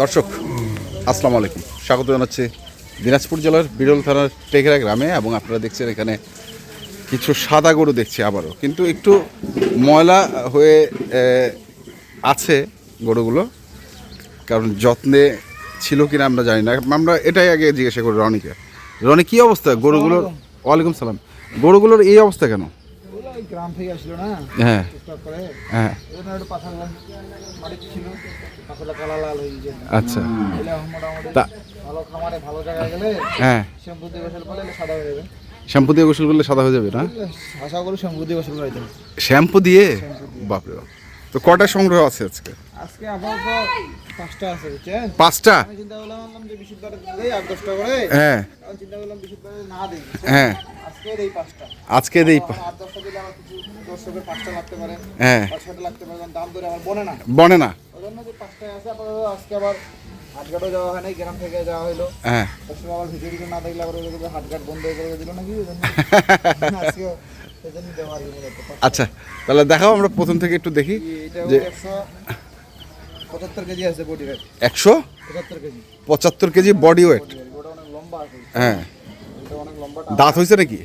দর্শক আসসালামু আলাইকুম। স্বাগত জানাচ্ছি দিনাজপুর জেলার বিরল থানার টেকরা গ্রামে এবং আপনারা দেখছেন এখানে কিছু সাদা গরু দেখছি আবারও। কিন্তু একটু ময়লা হয়ে আছে গরুগুলো কারণ যত্নে ছিল কিনা আমরা জানি না। আমরা এটাই আগে জিজ্ঞাসা করি রনিকে। রনি কি অবস্থা? গরুগুলোর ওয়ালাইকুম। সালাম। গরুগুলোর এই অবস্থা কেন? গ্রাম থেকে আসলো না হ্যাঁ। হ্যাঁ। কালা লাল হয়ে গিয়েছে আচ্ছা। মোটামুটি ভালো খামারে ভালো জায়গায় গেলে হ্যাঁ। শ্যাম্পু দিয়ে গোসল করলে সাদা হয়ে যাবে। শ্যাম্পু দিয়ে গোসল করলে সাদা হয়ে যাবে না? আশা করি শ্যাম্পু দিয়ে গোসল করাইতে হবে। শ্যাম্পু দিয়ে? বাপরে বাপ। তো কটা সংগ্রহ আছে আজকে? আজকে আপাতত পাঁচটা আছে বুঝছেন? পাঁচটা? আমি চিন্তা করলাম যে বিশুদ্ধটা দেই আট দশটা করে। হ্যাঁ। আমি চিন্তা করলাম বিশুদ্ধটা না দিই হ্যাঁ। আজকে দেই পাঁচটা। আজকে দেই আমার দশটা দিলে আমার কিছু দর্শকের পাঁচটা লাগতে পারে। হ্যাঁ। লাগতে পারে দাম ধরে আমার বনে না। বনে না। জন্য যে পাঁচটায় আছে আপাতত আজকে আবার হাটঘাটও যাওয়া হয় নাই গ্রাম থেকে যাওয়া হলো হ্যাঁ। সবসময় আবার ভিডিও টিডিও না দেখলে আবার ওই হাটঘাট বন্ধ করে দিল নাকি আজকে। আচ্ছা তাহলে দেখাও আমরা প্রথম থেকে একটু দেখি যে পঁচাত্তর কেজি আছে বডি ওয়েট একশো? পঁচাত্তর কেজি। পঁচাত্তর কেজি বডি ওয়েট অনেক লম্বা আছে। হ্যাঁ। এটা অনেক লম্বা দাঁত হয়েছে নাকি?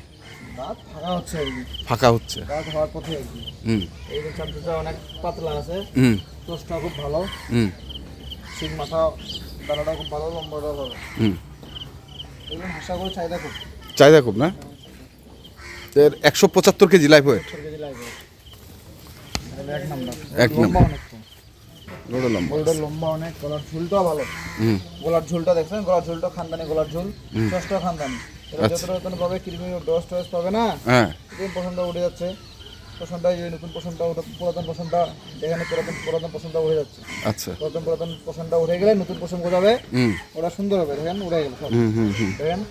দাঁত ফাঁকা হচ্ছে ফাঁকা হচ্ছে। দাঁত হওয়ার পথে হুম। এই অনেক পাতলা আছে। হুম। টোস্টটা খুব ভালো। হুম। শিং মাথা দানাটা খুব ভালো লম্বাটা ভালো। হুম। এগুলো হাসা করে চাহিদা খুব। চাহিদা খুব না? এর একশো পঁচাত্তর কেজি লাইফ ওয়েট এক নাম্বার এক লম্বা অনেক লম্বা। গরুটার লম্বা অনেক গলার ঝুলটাও ভালো। হুম। গলার ঝুলটা দেখছেন? গলার ঝুলটা খানদানি গলার ঝুল। চষ্টা খানদানি। আচ্ছা। যত নতুন পাবে কৃমি ডস টস পাবে না? হ্যাঁ। নতুন পছন্দটা উঠে যাচ্ছে। পছন্দটা এই নতুন পছন্দটা উঠে পুরাতন পছন্দটা এখানে পুরাতন পুরাতন পছন্দটা উঠে যাচ্ছে। আচ্ছা। পুরাতন পুরাতন পছন্দটা উঠে গেলে নতুন পছন্দ যাবে হুম। ওরা সুন্দর হবে দেখেন উঠে গেল সব। দেখেন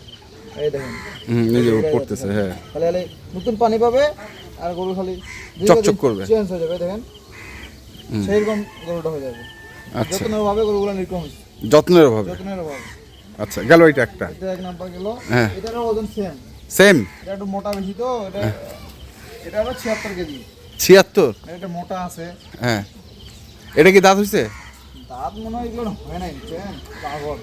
এই দেখেন। হ্যাঁ। খালি নতুন পানি পাবে আর গরু খালি চকচক করবে। চেঞ্জ হয়ে যাবে দেখেন। সেইরকম গরুটা হয়ে যাবে। আচ্ছা। যত্নের অভাবে গরুগুলো নিরকম যত্নের অভাবে। যত্নের অভাবে। আচ্ছা গেল এটা একটা। এটা এক নাম্বার গেল। হ্যাঁ। এটারও ওজন সেম সেম এটা একটু মোটা বেশি তো এটা এটা হলো ছিয়াত্তর কেজি। ছিয়াত্তর? আর এটা মোটা আছে। হ্যাঁ। এটা কি দাঁত হয়েছে দাঁত মনে হয় এগুলো হয় নাই পাগল।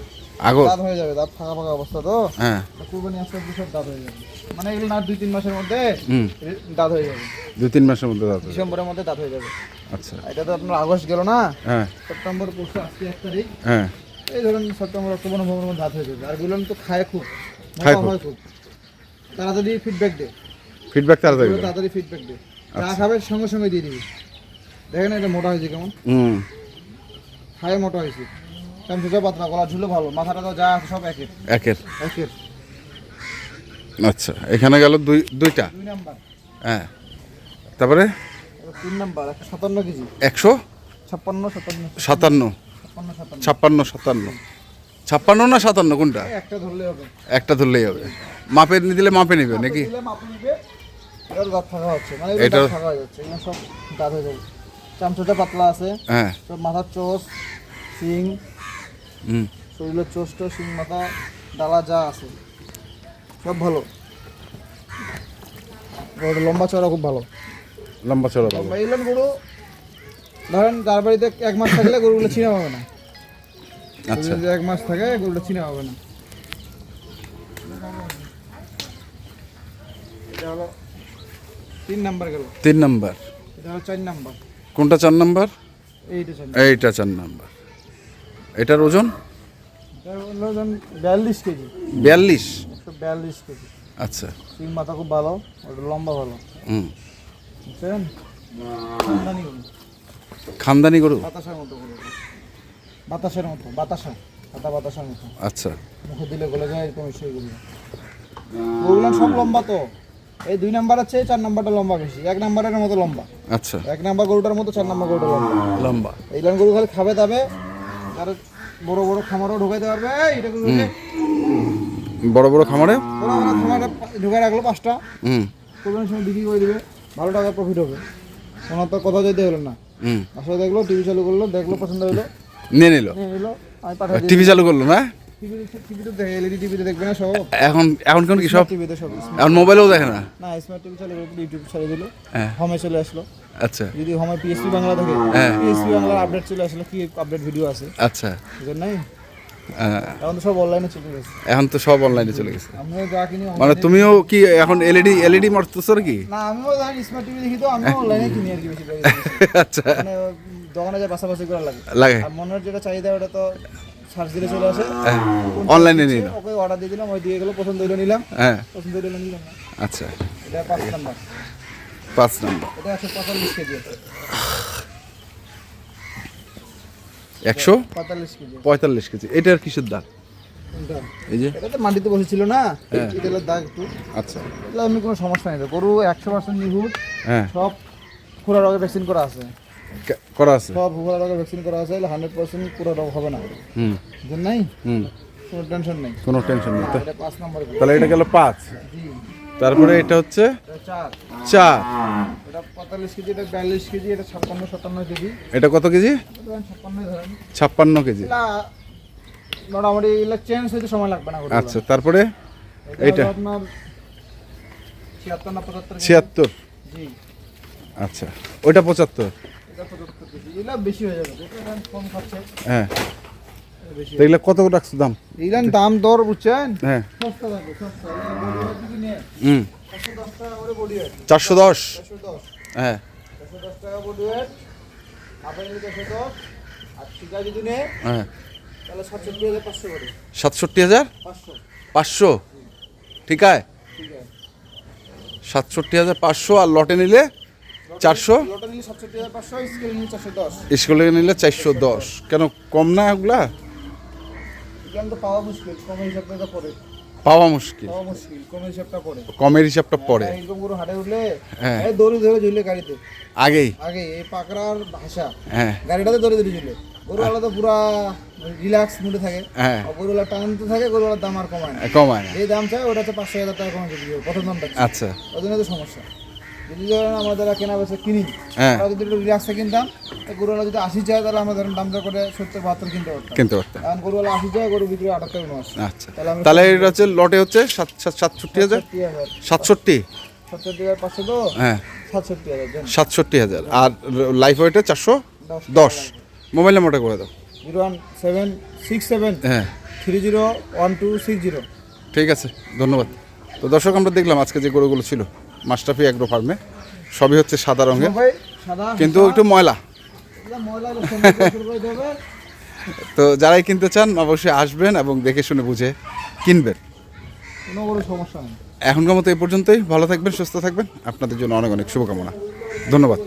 আগর দাঁত হয়ে যাবে দাঁত ফাঁকা ফাঁকা অবস্থা তো। হ্যাঁ। কুরবানি আসতে দাঁত হয়ে যাবে। মানে এগুলো না দুই তিন মাসের মধ্যে দাঁত হয়ে যাবে। দু তিন মাসের মধ্যে দাঁত ডিসেম্বরের মধ্যে দাঁত হয়ে যাবে। আচ্ছা। এটা তো আপনার আগস্ট গেল না? হ্যাঁ। সেপ্টেম্বর পরশু আজকে এক তারিখ। হ্যাঁ। এই ধরুন সেপ্টেম্বর অক্টোবর নভেম্বর মধ্যে দাঁত হয়ে যাবে। আরগুলো তো খায় খুব খায় খুব। খুব। তাড়াতাড়ি ফিডব্যাক দে ফিডব্যাক তাড়াতাড়ি দাও। তাড়াতাড়ি ফিডব্যাক দে আচ্ছা। যা খাবে সঙ্গে সঙ্গে দিয়ে দিবি। দেখেন এটা মোটা হয়েছে কেমন। হুম। খায় মোটা হয়েছে। কেমন চামচুটা পাতলা গলা ঝুলে ভালো মাথাটা তো যা আছে সব একের। একের। একের। আচ্ছা এখানে গেল দুই দুইটা। দুই নাম্বার। হ্যাঁ। তারপরে? তিন নাম্বার একশো সাতান্ন কেজি। একশো? ছাপ্পান্ন সাতান্ন। সাতান্ন। ছাপ্পান্ন সাতান্ন। ছাপ্পান্ন না সাতান্ন কোনটা? একটা ধরলে হবে। একটা ধরলেই হবে। মাপে নিয়ে দিলে মাপে নিবে নাকি? দিলে মাপ নিবে। এটার দাঁত ফাঁকা হচ্ছে মানে এগুলো ফাঁকা হয়ে যাচ্ছে এগুলো সব দাঁত হয়ে যাবে। চামচুটা পাতলা আছে হ্যাঁ। সব মাথার চোষ শিং হুম। শরীরের চোষটা শিং মাথা ডালা যা আছে সব ভালো। গরুটা লম্বা চড়া খুব ভালো। লম্বা চড়া লম্বা এগুলো গরু ধরেন যার বাড়িতে এক মাস থাকলে গরুগুলো চিনা পাবে না। আচ্ছা। এক মাস থাকে গরুটা চিনা পাবে না। এটা হলো তিন নাম্বার গেল। তিন নাম্বার। এটা চার নাম্বার। কোনটা চার নাম্বার? এইটা চার এইটা চার নাম্বার। এটার ওজন? ধরেন বিয়াল্লিশ কেজি। বিয়াল্লিশ? বিয়াল্লিশ কেজি। আচ্ছা। তিন মাথা খুব ভালো ওটা লম্বা ভালো। হুম। বুঝছেন? খানদানি গরু। খানদানি গরু? বাতাসের মতো গরু। বাতাসের মতো বাতাসা হাতা বাতাসের মতো। আচ্ছা। মুখে দিলে গলে যায় এরকম সেই গরু। সব লম্বা তো। এই দুই নাম্বার আছে চার নাম্বারটা লম্বা বেশি। এক নাম্বারের মতো লম্বা। আচ্ছা। এক নাম্বার গরুটার মতো চার নাম্বার গরুটা লম্বা। লম্বা। এইগুলো গরু খালি খাবে দাবে আর বড় বড় খামারও ঢুকাইতে পারবে। এই, এটা গরু বড় বড় খামারে? বড় বড় খামারে ঢুকাই রাখল পাঁচটা। হুম। কোরবানির সময় বিক্রি করে দিবে ভালো টাকা প্রফিট হবে। ওনার তো কথা যেতে হলো না। হুম। আসলে দেখল টিভি চালু করল দেখল পছন্দ হলো। নিয়ে নিল। নিয়ে নিলো আমি পাঠাই টিভি চালু করল না? এখন এখন কোন কি সব? টিভিতে সব এখন মোবাইলেও দেখে না? না স্মার্ট টিভি চালু ইউটিউব দিল। হ্যাঁ। হোমে চলে আসলো। আচ্ছা। যদি পিএসপি বাংলা থেকে হ্যাঁ। পিএসপি বাংলার আপডেট চলে আসলে কি আপডেট ভিডিও আছে? আচ্ছা। নাই এখন তো সব অনলাইনে চলে গেছে। এখন তো সব অনলাইনে চলে গেছে। যা মানে তুমিও কি এখন এলইডি এলইডি মারতেছো নাকি? না আমিও ধরেন স্মার্ট টিভি দেখি তো আমিও অনলাইনে কিনি আর কি বেশি আচ্ছা। মানে দোকানে যায় পাশাপাশি করা লাগে। লাগে। মনের যেটা চাহিদা ওটা তো সার্চ দিলে চলে আসে। অনলাইনে নিয়ে নাও। ওকে অর্ডার দিয়ে দিলাম ওই দিয়ে গেলো পছন্দ হইল নিলাম। হ্যাঁ। পছন্দ হইল নিলাম আচ্ছা। এটা পাঁচ নাম্বার পাঁচ নাম্বার এটা একশো পঁয়তাল্লিশ কেজি একশো? পঁয়তাল্লিশ কেজি এটার কিসের কোনটা? এই যে? এটা তো মাটিতে বসেছিল না? হ্যাঁ। এটা হলো দাগ একটু। আচ্ছা। এগুলো আমি কোনো সমস্যা নেই। গরু একশো পার্সেন্ট হ্যাঁ। সব খুরা রোগের ভ্যাকসিন করা আছে। করা আছে? সব খুরা রোগের ভ্যাকসিন করা আছে হান্ড্রেড পার্সেন্ট পুরো রোগ হবে না। হুম। নাই হুম। কোনো টেনশন নেই। কোনো টেনশন নেই। পাঁচ নম্বর তাহলে এটা গেল পাঁচ। তারপরে এটা হচ্ছে এটা চার। এটা পঁয়তাল্লিশ কেজি এটা বিয়াল্লিশ কেজি এটা ছাপ্পান্ন সাতান্ন কেজি। এটা কত কেজি? ছাপ্পান্ন কেজি। মোটামুটি এগুলো চেঞ্জ হইতে সময় লাগবে না। আচ্ছা তারপরে এটা এটা? আপনার ছিয়াত্তর ছিয়াত্তর। আচ্ছা ওইটা পঁচাত্তর। বেশি হয়ে যাবে। কম হ্যাঁ। এগুলো কত রাখছো দাম? দাম দর বুঝছেন? হ্যাঁ। হুম। চারশো দশ হ্যাঁ। হ্যাঁ। সাতষট্টি হাজার পাঁচশো ঠিক আছে। সাতষট্টি হাজার পাঁচশো আর লটে নিলে চারশো? নিলে স্কেল চারশো দশ। কেন কম না ওগুলা পাওয়া মুশকিল কমের হিসাবটা পড়ে। হ্যাঁ। এই দড়ি ধরে ঝুললে গাড়িতে। আগেই? আগে এই পাকড়ার ভাষা। হ্যাঁ। গাড়িটাতে দড়ি ধরে ঝুলে। গরুওয়ালা তো পুরা রিল্যাক্স মুডে থাকে। হ্যাঁ। আর গরুওয়ালা টানতে থাকে গরুওয়ালার দাম আর কমায় না। কমায় না। এই দাম চাই ওটা হচ্ছে পাঁচশো হাজার টাকা কমে প্রথম দামটা। আচ্ছা। ওই জন্য তো সমস্যা। যদি ধরেন আমরা যারা কেনা বেচা কিনি হ্যাঁ। যদি একটু রিল্যাক্সে কিনতাম গরুওয়ালা যদি আশি চায় তাহলে আমরা ধরেন দাম দর করে সত্তর বাহাত্তর কিনতে পারতাম। কিনতে পারতেন এখন গরুওয়ালা আশি চায় গরু বিক্রি আটাত্তর উনআশি আচ্ছা। তাহলে এটা হচ্ছে লটে হচ্ছে সাত সাত- সাতষট্টি হাজার? সাতষট্টি হাজার। হ্যাঁ। সাতষট্টি হাজার আর লাইফ ওয়েটে চারশো দশ দশ। মোবাইল নাম্বারটা করে দাও। Zero one seven six seven হ্যাঁ। Three zero one two six zero. ঠিক আছে ধন্যবাদ। তো দর্শক আমরা দেখলাম আজকে যে গরুগুলো ছিল। মাস্টাফি অ্যাগ্রো ফার্মে সবই হচ্ছে সাদা রঙের। কিন্তু একটু ময়লা। তো যারাই কিনতে চান অবশ্যই আসবেন এবং দেখে শুনে বুঝে কিনবেন। এখনকার মতো এই পর্যন্তই। ভালো থাকবেন সুস্থ থাকবেন। আপনাদের জন্য অনেক অনেক শুভকামনা। ধন্যবাদ।